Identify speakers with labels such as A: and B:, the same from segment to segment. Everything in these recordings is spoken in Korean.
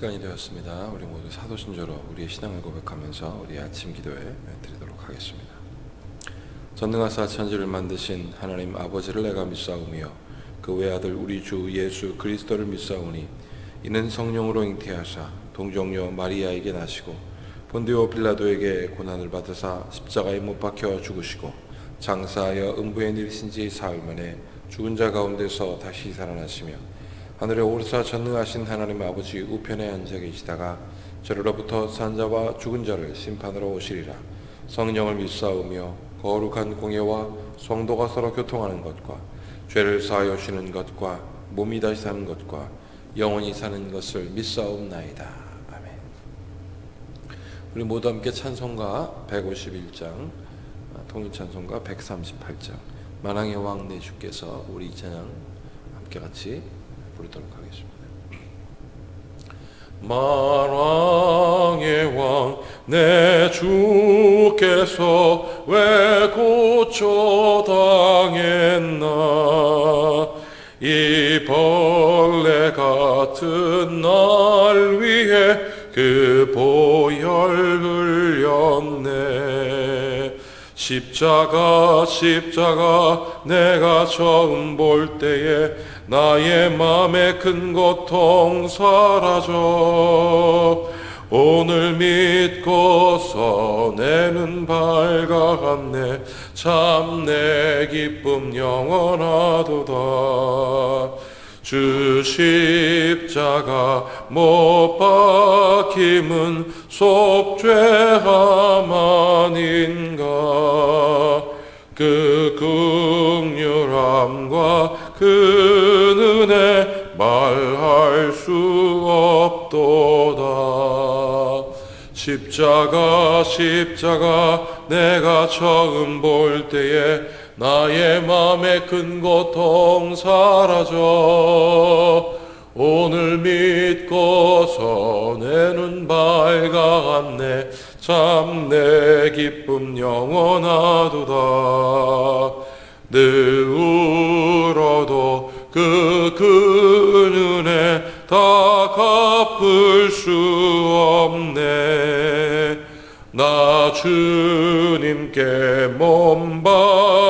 A: 시간이 되었습니다. 우리 모두 사도신조로 우리의 신앙을 고백하면서 우리 아침 기도에 드리도록 하겠습니다. 전능하사 천지를 만드신 하나님 아버지를 내가 믿사오며 그 외아들 우리 주 예수 그리스도를 믿사오니 이는 성령으로 잉태하사 동정녀 마리아에게 나시고 본디오 빌라도에게 고난을 받으사 십자가에 못 박혀 죽으시고 장사하여 음부에 내리신 지 사흘 만에 죽은 자 가운데서 다시 살아나시며 하늘에 오르사 전능하신 하나님 아버지 우편에 앉아 계시다가 저로부터 산자와 죽은 자를 심판으로 오시리라. 성령을 믿사오며 거룩한 공예와 성도가 서로 교통하는 것과 죄를 사하여 주는 것과 몸이 다시 사는 것과 영원히 사는 것을 믿사옵나이다. 아멘. 우리 모두 함께 찬송가 151장 통일 찬송가 138장 만왕의 왕내 주께서 우리 이 찬양 함께 같이 부르도록 하겠습니다. 만왕의 왕 내 주께서 왜 고쳐 당했나 이 벌레 같은 날 위해 그 보혈 흘렸네 십자가 십자가 내가 처음 볼 때에 나의 맘에 큰 고통 사라져. 오늘 믿고 서 내는 밝아갔네. 참내 기쁨 영원하도다 주 십자가 못 박힘은 속죄함 아닌가? 그 극률함과 그 은혜 말할 수 없도다. 십자가 십자가 내가 처음 볼 때에 나의 맘에 큰 고통 사라져. 오늘 믿고 서 내눈 밝아갔네. 참내 기쁨 영원하도다. 늘 울어도 그, 그 은혜 다 갚을 수 없네. 나 주님께 몸 바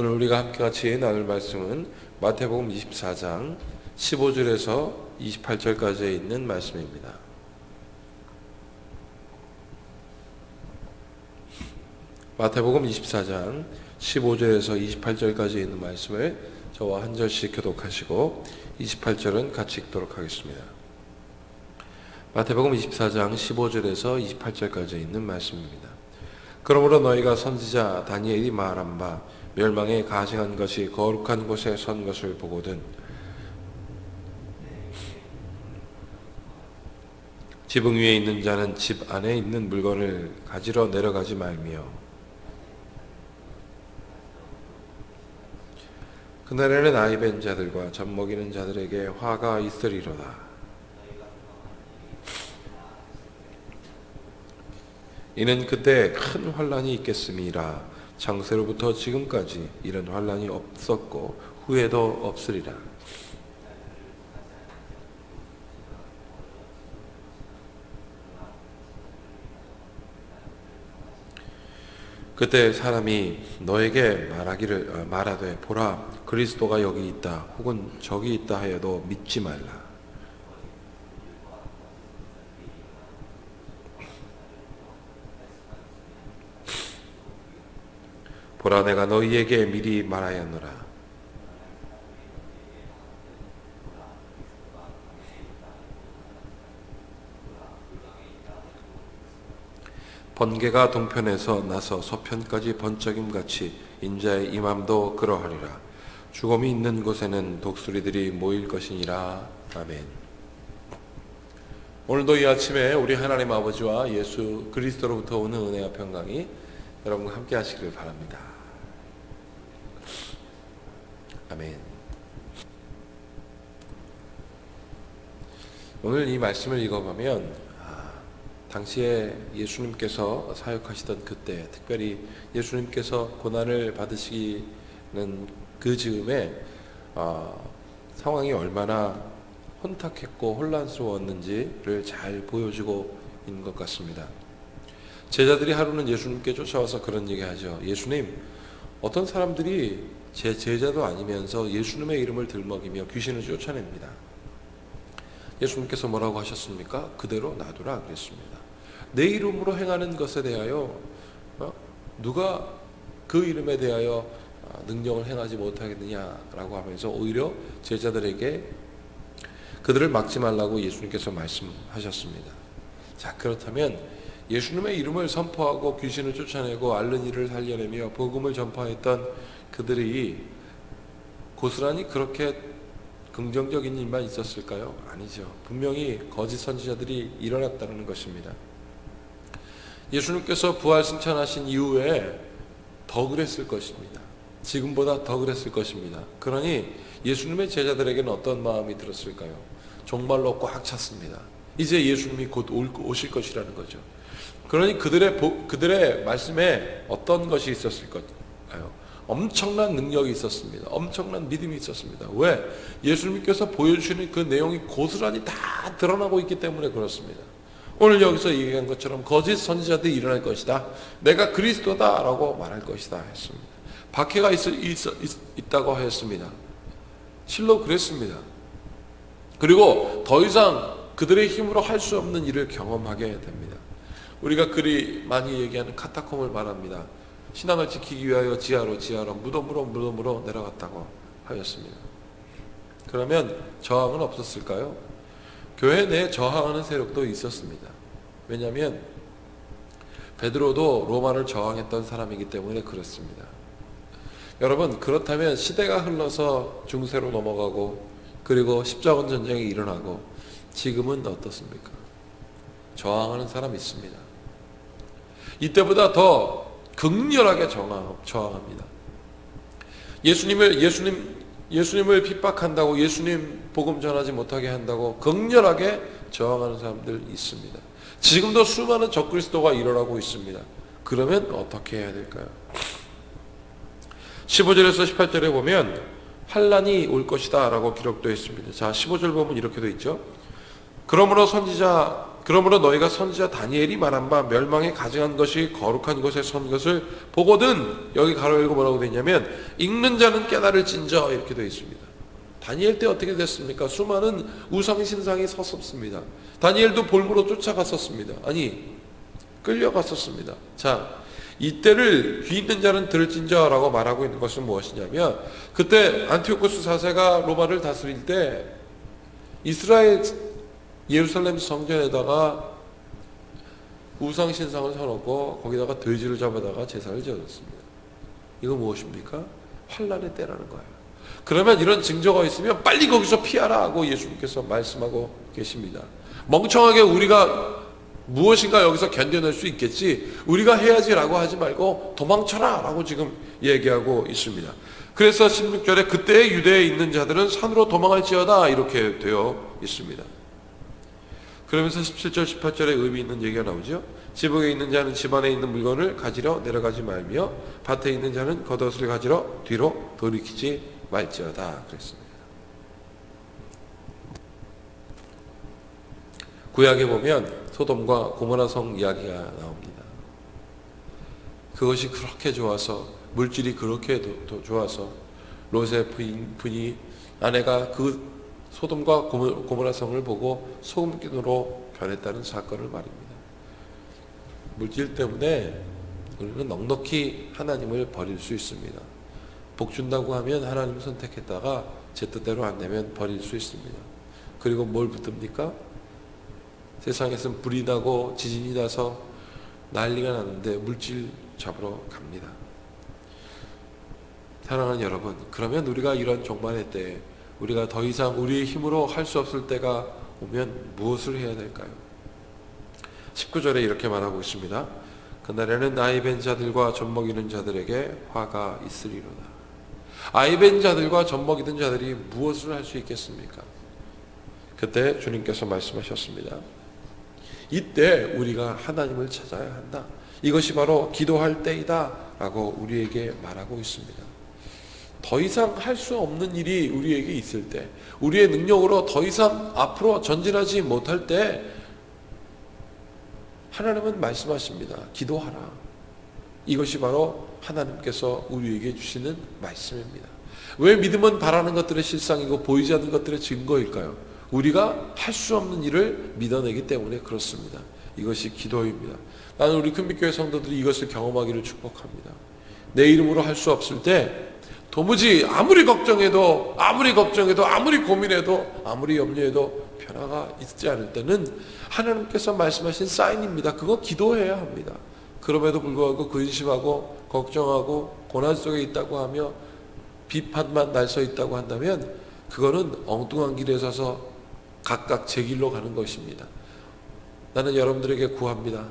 A: 오늘 우리가 함께 같이 나눌 말씀은 마태복음 24장 15절에서 28절까지 있는 말씀입니다. 마태복음 24장 15절에서 28절까지 있는 말씀을 저와 한 절씩 교독하시고 28절은 같이 읽도록 하겠습니다. 마태복음 24장 15절에서 28절까지 있는 말씀입니다. 그러므로 너희가 선지자 다니엘이 말한 바 멸망에 가증한 것이 거룩한 곳에 선 것을 보거든. 지붕 위에 있는 자는 집 안에 있는 물건을 가지러 내려가지 말며 그날에는 아이 벤 자들과 젖 먹이는 자들에게 화가 있으리로다. 이는 그때 큰 환란이 있겠음이라 창세로부터 지금까지 이런 환란이 없었고 후에도 없으리라. 그때 사람이 너에게 말하기를 어, 말하되 보라 그리스도가 여기 있다 혹은 저기 있다 하여도 믿지 말라. 보라 내가 너희에게 미리 말하였노라. 번개가 동편에서 나서 서편까지 번쩍임 같이 인자의 임함도 그러하리라. 죽음이 있는 곳에는 독수리들이 모일 것이니라. 아멘. 오늘도 이 아침에 우리 하나님 아버지와 예수 그리스도로부터 오는 은혜와 평강이 여러분과 함께 하시기를 바랍니다. 아멘. 오늘 이 말씀을 읽어보면 아, 당시에 예수님께서 사역하시던 그때 특별히 예수님께서 고난을 받으시기는 그 즈음에 아, 상황이 얼마나 혼탁했고 혼란스러웠는지를 잘 보여주고 있는 것 같습니다. 제자들이 하루는 예수님께 쫓아와서 그런 얘기하죠. 예수님, 어떤 사람들이 제 제자도 아니면서 예수님의 이름을 들먹이며 귀신을 쫓아냅니다. 예수님께서 뭐라고 하셨습니까? 그대로 놔두라 그랬습니다. 내 이름으로 행하는 것에 대하여 어? 누가 그 이름에 대하여 아, 능력을 행하지 못하겠느냐라고 하면서 오히려 제자들에게 그들을 막지 말라고 예수님께서 말씀하셨습니다. 자 그렇다면 예수님의 이름을 선포하고 귀신을 쫓아내고 앓는 이를 살려내며 복음을 전파했던 그들이 고스란히 그렇게 긍정적인 일만 있었을까요? 아니죠. 분명히 거짓 선지자들이 일어났다는 것입니다. 예수님께서 부활 승천하신 이후에 더 그랬을 것입니다. 지금보다 더 그랬을 것입니다. 그러니 예수님의 제자들에게는 어떤 마음이 들었을까요? 정말로 꽉 찼습니다. 이제 예수님이 곧 올- 오실 것이라는 거죠. 그러니 그들의 보- 그들의 말씀에 어떤 것이 있었을까요? 엄청난 능력이 있었습니다. 엄청난 믿음이 있었습니다. 왜? 예수님께서 보여주시는 그 내용이 고스란히 다 드러나고 있기 때문에 그렇습니다. 오늘 여기서 얘기한 것처럼 거짓 선지자들이 일어날 것이다. 내가 그리스도다라고 말할 것이다 했습니다. 박해가 있, 있, 다고 했습니다. 실로 그랬습니다. 그리고 더 이상 그들의 힘으로 할 수 없는 일을 경험하게 됩니다. 우리가 그리 많이 얘기하는 카타콤을 말합니다. 신앙을 지키기 위하여 지하로 지하로 무덤으로 무덤으로 내려갔다고 하였습니다. 그러면 저항은 없었을까요? 교회 내에 저항하는 세력도 있었습니다. 왜냐하면 베드로도 로마를 저항했던 사람이기 때문에 그렇습니다. 여러분 그렇다면 시대가 흘러서 중세로 넘어가고 그리고 십자군 전쟁이 일어나고 지금은 어떻습니까? 저항하는 사람 있습니다. 이때보다 더 극렬하게 저항, 저항합니다. 예수님을 예수님 예수님을 핍박한다고 예수님 복음 전하지 못하게 한다고 극렬하게 저항하는 사람들 있습니다. 지금도 수많은 적그리스도가 일어나고 있습니다. 그러면 어떻게 해야 될까요? 15절에서 18절에 보면 환란이 올 것이다 라고 기록되어 있습니다. 자, 15절 보면 이렇게 되어 있죠. 그러므로 선지자 그러므로 너희가 선지자 다니엘이 말한 바 멸망에 가증한 것이 거룩한 것에 선 것을 보거든 여기 가로 열고 뭐라고 되어 있냐면 읽는 자는 깨달을진저 이렇게 되어 있습니다. 다니엘 때 어떻게 됐습니까? 수많은 우상 신상이 섰습니다. 다니엘도 볼모로 쫓아갔었습니다. 아니 끌려갔었습니다. 자, 이때를 귀 있는 자는 들을진저라고 말하고 있는 것은 무엇이냐면 그때 안티오코스 사세가 로마를 다스릴 때 이스라엘 예루살렘 성전에다가 우상 신상을 서놓고 거기다가 돼지를 잡아다가 제사를 지었습니다. 이거 무엇입니까? 환란의 때라는 거예요. 그러면 이런 징조가 있으면 빨리 거기서 피하라 하고 예수님께서 말씀하고 계십니다. 멍청하게 우리가 무엇인가 여기서 견뎌낼 수 있겠지 우리가 해야지라고 하지 말고 도망쳐라 라고 지금 얘기하고 있습니다. 그래서 16절에 그때 유대에 있는 자들은 산으로 도망할지어다 이렇게 되어 있습니다. 그러면서 17절 18절에 의미 있는 얘기가 나오죠. 지붕에 있는 자는 집안에 있는 물건을 가지러 내려가지 말며 밭에 있는 자는 겉옷을 가지러 뒤로 돌이키지 말지어다 그랬습니다. 구약에 보면 소돔과 고모라 성 이야기가 나옵니다. 그것이 그렇게 좋아서 물질이 그렇게 좋아서 롯의 부인, 분이 아내가 그 소돔과 고모- 고모라 성을 보고 소금기도로 변했다는 사건을 말입니다. 물질 때문에 우리는 넉넉히 하나님을 버릴 수 있습니다. 복 준다고 하면 하나님을 선택했다가 제 뜻대로 안 되면 버릴 수 있습니다. 그리고 뭘 붙듭니까? 세상에선 불이 나고 지진이 나서 난리가 나는데 물질 잡으러 갑니다. 사랑하는 여러분, 그러면 우리가 이런 종말의 때 우리가 더 이상 우리의 힘으로 할 수 없을 때가 오면 무엇을 해야 될까요? 19절에 이렇게 말하고 있습니다. 그날에는 아이벤 자들과 젖먹이는 자들에게 화가 있으리로다. 아이 벤 자들과 젖먹이는 자들이 무엇을 할 수 있겠습니까? 그때 주님께서 말씀하셨습니다. 이때 우리가 하나님을 찾아야 한다. 이것이 바로 기도할 때이다. 라고 우리에게 말하고 있습니다. 더 이상 할 수 없는 일이 우리에게 있을 때, 우리의 능력으로 더 이상 앞으로 전진하지 못할 때, 하나님은 말씀하십니다. 기도하라. 이것이 바로 하나님께서 우리에게 주시는 말씀입니다. 왜 믿음은 바라는 것들의 실상이고 보이지 않는 것들의 증거일까요? 우리가 할 수 없는 일을 믿어내기 때문에 그렇습니다. 이것이 기도입니다. 나는 우리 큰빛교회 성도들이 이것을 경험하기를 축복합니다. 내 이름으로 할 수 없을 때 도무지 아무리 걱정해도 아무리 걱정해도 아무리 고민해도 아무리 염려해도 변화가 있지 않을 때는 하나님께서 말씀하신 사인입니다. 그거 기도해야 합니다. 그럼에도 불구하고 근심하고 걱정하고 고난 속에 있다고 하며 비판만 날서 있다고 한다면 그거는 엉뚱한 길에 서서 각각 제 길로 가는 것입니다. 나는 여러분들에게 구합니다.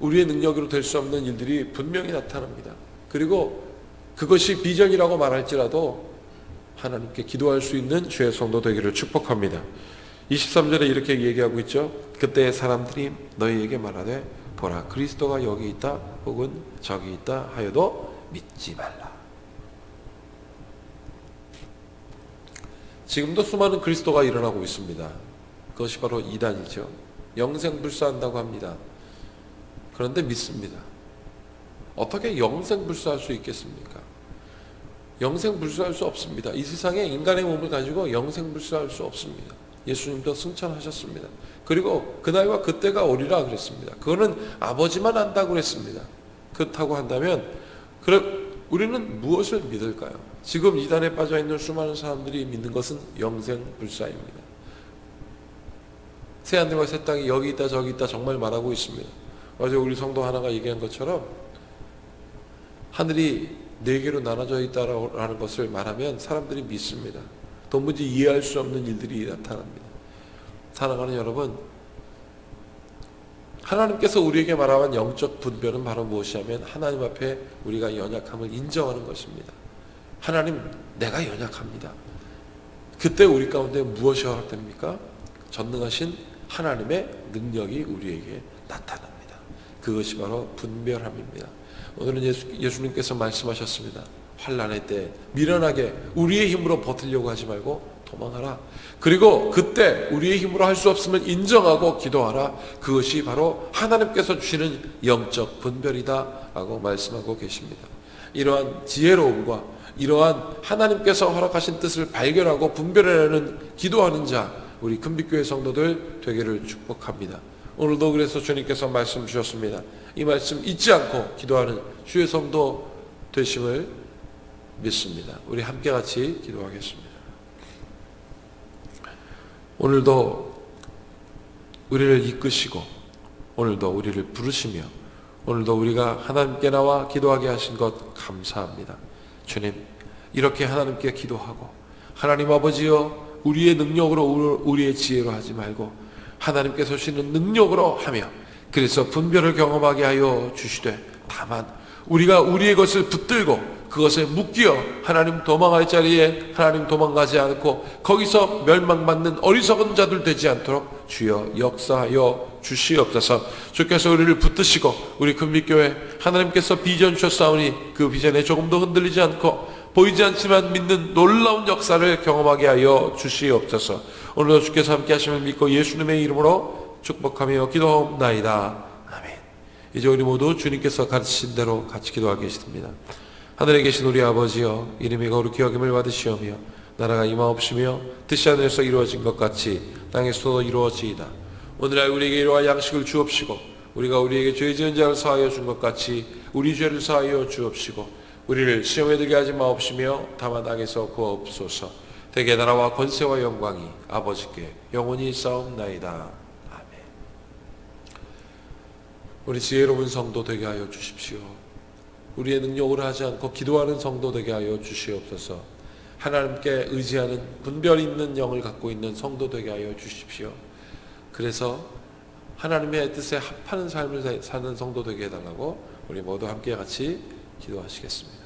A: 우리의 능력으로 될 수 없는 일들이 분명히 나타납니다. 그리고 그것이 비전이라고 말할지라도 하나님께 기도할 수 있는 주의 성도 되기를 축복합니다. 23절에 이렇게 얘기하고 있죠. 그때 사람들이 너희에게 말하되 보라 그리스도가 여기 있다 혹은 저기 있다 하여도 믿지 말라. 지금도 수많은 그리스도가 일어나고 있습니다. 그것이 바로 이단이죠. 영생불사한다고 합니다. 그런데 믿습니다. 어떻게 영생불사할 수 있겠습니까? 영생불사할 수 없습니다. 이 세상에 인간의 몸을 가지고 영생불사할 수 없습니다. 예수님도 승천하셨습니다. 그리고 그날과 그때가 오리라 그랬습니다. 그거는 아버지만 안다고 그랬습니다. 그렇다고 한다면 우리는 무엇을 믿을까요? 지금 이단에 빠져 있는 수많은 사람들이 믿는 것은 영생 불사입니다. 새 하늘과 새 땅이 여기 있다 저기 있다 정말 말하고 있습니다. 어제 우리 성도 하나가 얘기한 것처럼 하늘이 네 개로 나눠져 있다라는 것을 말하면 사람들이 믿습니다. 도무지 이해할 수 없는 일들이 나타납니다. 사랑하는 여러분, 하나님께서 우리에게 말하는 영적 분별은 바로 무엇이냐면 하나님 앞에 우리가 연약함을 인정하는 것입니다. 하나님, 내가 연약합니다. 그때 우리 가운데 무엇이 허락됩니까? 전능하신 하나님의 능력이 우리에게 나타납니다. 그것이 바로 분별함입니다. 오늘은 예수, 예수님께서 말씀하셨습니다. 환란의 때 미련하게 우리의 힘으로 버틸려고 하지 말고 도망하라. 그리고 그때 우리의 힘으로 할 수 없음을 인정하고 기도하라. 그것이 바로 하나님께서 주시는 영적 분별이다라고 말씀하고 계십니다. 이러한 지혜로움과 이러한 하나님께서 허락하신 뜻을 발견하고 분별해내는 기도하는 자 우리 큰빛교회 성도들 되기를 축복합니다. 오늘도 그래서 주님께서 말씀 주셨습니다. 이 말씀 잊지 않고 기도하는 주의 성도 되심을 믿습니다. 우리 함께 같이 기도하겠습니다. 오늘도 우리를 이끄시고 오늘도 우리를 부르시며 오늘도 우리가 하나님께 나와 기도하게 하신 것 감사합니다. 주님 이렇게 하나님께 기도하고 하나님 아버지여 우리의 능력으로 우리의 지혜로 하지 말고 하나님께서 주시는 능력으로 하며 그래서 분별을 경험하게 하여 주시되 다만 우리가 우리의 것을 붙들고 그것에 묶여 하나님 도망할 자리에 하나님 도망가지 않고 거기서 멸망받는 어리석은 자들 되지 않도록 주여 역사하여 주시옵소서. 주께서 우리를 붙드시고 우리 금빛교회 하나님께서 비전 주셨사오니 그 비전에 조금도 흔들리지 않고 보이지 않지만 믿는 놀라운 역사를 경험하게 하여 주시옵소서. 오늘도 주께서 함께 하심을 믿고 예수님의 이름으로 축복하며 기도하옵나이다. 아멘. 이제 우리 모두 주님께서 가르치신 대로 같이 기도하겠습니다. 하늘에 계신 우리 아버지여 이름이 거룩히 여김을 받으시오며 나라가 임하옵시며 뜻이 하늘에서 이루어진 것 같이 땅에서도 이루어지이다. 오늘날 우리에게 이러한 양식을 주옵시고 우리가 우리에게 죄 지은 자를 사하여 준 것 같이 우리 죄를 사하여 주옵시고 우리를 시험에 들게 하지 마옵시며 다만 악에서 구하옵소서 대개 나라와 권세와 영광이 아버지께 영원히 싸움나이다 아멘 우리 지혜로운 성도 되게 하여 주십시오 우리의 능력으로 하지 않고 기도하는 성도 되게 하여 주시옵소서. 하나님께 의지하는 분별 있는 영을 갖고 있는 성도 되게 하여 주십시오. 그래서 하나님의 뜻에 합하는 삶을 사는 성도 되게 해달라고 우리 모두 함께 같이 기도하시겠습니다.